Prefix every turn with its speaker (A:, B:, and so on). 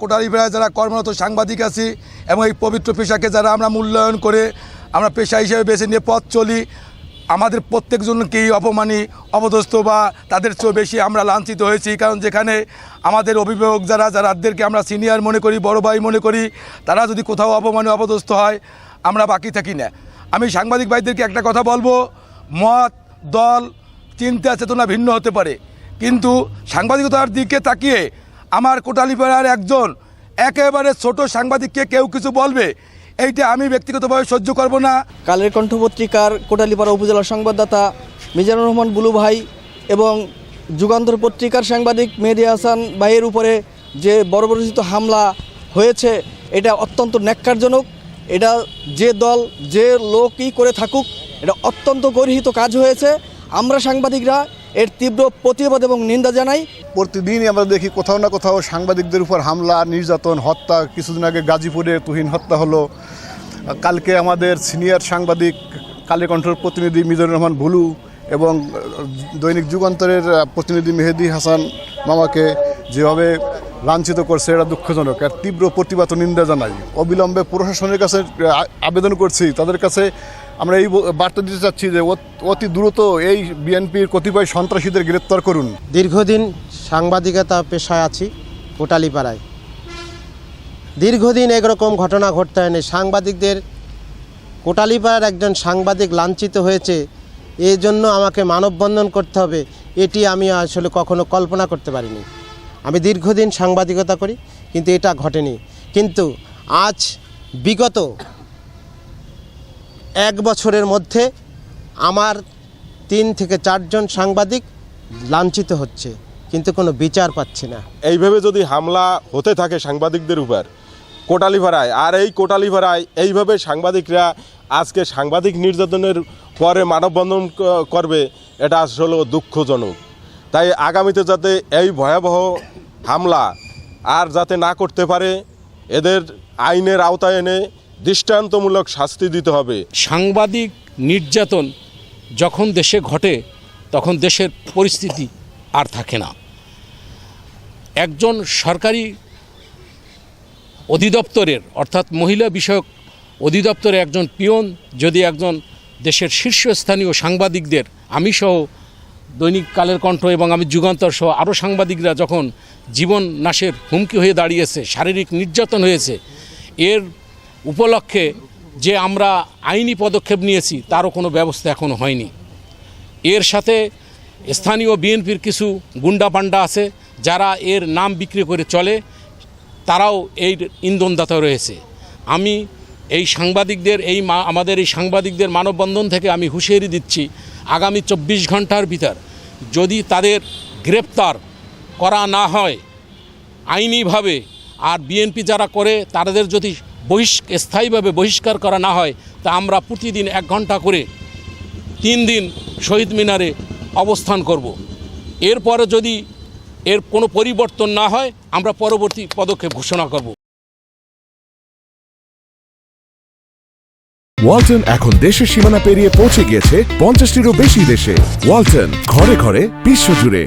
A: কোটারি বেড়ায়, যারা কর্মরত সাংবাদিক আছি এবং এই পবিত্র পেশাকে যারা আমরা মূল্যায়ন করে আমরা পেশা হিসেবে বেছে নিয়ে পথ চলি, আমাদের প্রত্যেকজনকেই অপমানী, অপদস্থ বা তাদের চেয়েও বেশি আমরা লাঞ্ছিত হয়েছি। কারণ যেখানে আমাদের অভিভাবক যারা যারাদেরকে আমরা সিনিয়র মনে করি, বড় ভাই মনে করি, তারা যদি কোথাও অপমানে, অপদস্থ হয়, আমরা বাকি থাকি না। আমি সাংবাদিক ভাইদেরকে একটা কথা বলব, মত, দল, চিন্তা, চেতনা ভিন্ন হতে পারে। কিন্তু সাংবাদিকতার দিকে তাকিয়ে আমার কোটালীপাড়ার একজন, একেবারে ছোট সাংবাদিককে কেউ কিছু বলবে, এইটা আমি ব্যক্তিগতভাবে সহ্য করব না।
B: কালের কণ্ঠ পত্রিকার কোটালীপাড়া উপজেলার সংবাদদাতা মিজানুর রহমান বুলু ভাই এবং যুগান্তর পত্রিকার সাংবাদিক মেহেদি হাসান ভাইয়ের উপরে যে বর্বরচিত হামলা হয়েছে, এটা অত্যন্ত ন্যাক্কারজনক। এটা যে দল, যে লোকই করে থাকুক, এটা অত্যন্ত গর্হিত কাজ হয়েছে। আমরা সাংবাদিকরা এর তীব্র প্রতিবাদ এবং নিন্দা জানাই।
C: প্রতিদিনই আমরা দেখি কোথাও না কোথাও সাংবাদিকদের উপর হামলা, নির্যাতন, হত্যা। কিছুদিন আগে গাজীপুরে তুহিন হত্যা হলো। কালকে আমাদের সিনিয়র সাংবাদিক কালীকণ্ঠর প্রতিনিধি মিজানুর রহমান ভুলু এবং দৈনিক যুগান্তরের প্রতিনিধি মেহেদি হাসান মামাকে যেভাবে লাঞ্ছিত করছে এটা দুঃখজনক। আর তীব্র প্রতিবাদ নিন্দা জানাই। অবিলম্বে প্রশাসনের কাছে আবেদন করছি, তাদের কাছে আমরা এই বার্তা দিতে চাচ্ছি যে অত- দ্রুত এই বিএনপির কতিপয় সন্ত্রাসীদের গ্রেপ্তার করুন।
D: দীর্ঘদিন সাংবাদিকতা পেশায় আছি কোটালিপাড়ায়। দীর্ঘদিন এরকম ঘটনা ঘটতে হয়নি। সাংবাদিকদের, কোটালীপাড়ার একজন সাংবাদিক লাঞ্ছিত হয়েছে। এই জন্য আমাকে মানববন্ধন করতে হবে। এটি আমি আসলে কখনো কল্পনা করতে পারিনি। আমি দীর্ঘদিন সাংবাদিকতা করি, কিন্তু এটা ঘটেনি। কিন্তু আজ বিগত এক বছরের মধ্যে আমার তিন থেকে চারজন সাংবাদিক লাঞ্ছিত হচ্ছে, কিন্তু কোনো বিচার পাচ্ছি না।
E: এইভাবে যদি হামলা হতে থাকে সাংবাদিকদের উপর, কোটালীপাড়ায়, আর এই কোটালীপাড়ায় এইভাবে সাংবাদিকরা আজকে সাংবাদিক নির্যাতনের পরে মানববন্ধন করবে, এটা আসলে দুঃখজনক। তাই আগামীতে যাতে এই ভয়াবহ হামলা আর যাতে না করতে পারে, এদের আইনের আওতায় এনে দৃষ্টান্তমূলক শাস্তি দিতে হবে।
F: সাংবাদিক নির্যাতন যখন দেশে ঘটে, তখন দেশের পরিস্থিতি আর থাকে না। একজন সরকারি অধিদপ্তরের, অর্থাৎ মহিলা বিষয়ক অধিদপ্তরে একজন পিয়ন, যদি একজন দেশের শীর্ষস্থানীয় সাংবাদিকদের আমি সহ দৈনিক কালের কণ্ঠ এবং আমি যুগান্তর সহ আরও সাংবাদিকরা যখন জীবন নাশের হুমকি হয়ে দাঁড়িয়েছে, শারীরিক নির্যাতন হয়েছে, এর উপলক্ষে যে আমরা আইনি পদক্ষেপ নিয়েছি, তারও কোনো ব্যবস্থা এখনও হয়নি। এর সাথে স্থানীয় বিএনপির কিছু গুন্ডা পান্ডা আছে, যারা এর নাম বিক্রি করে চলে, তারাও এই ইন্ধনদাতা রয়েছে। আমি এই সাংবাদিকদের, এই আমাদের এই সাংবাদিকদের মানববন্ধন থেকে আমি হুঁশিয়ারি দিচ্ছি, আগামী চব্বিশ ঘণ্টার ভিতর যদি তাদের গ্রেপ্তার করা না হয়, আইনিভাবে আর বিএনপি যারা করে, তাদের যদি বহিষ্ স্থায়ীভাবে বহিষ্কার করা না হয়, তা আমরা প্রতিদিন এক ঘণ্টা করে তিন দিন শহীদ মিনারে অবস্থান করব। এরপরে যদি এর কোনো পরিবর্তন না হয়, আমরা পরবর্তী পদক্ষেপ ঘোষণা করব।
G: ওয়ালটন এখন দেশের সীমানা পেরিয়ে পৌঁছে গিয়েছে পঞ্চাশটিরও বেশি দেশে। ওয়ালটন, ঘরে ঘরে, বিশ্বজুড়ে।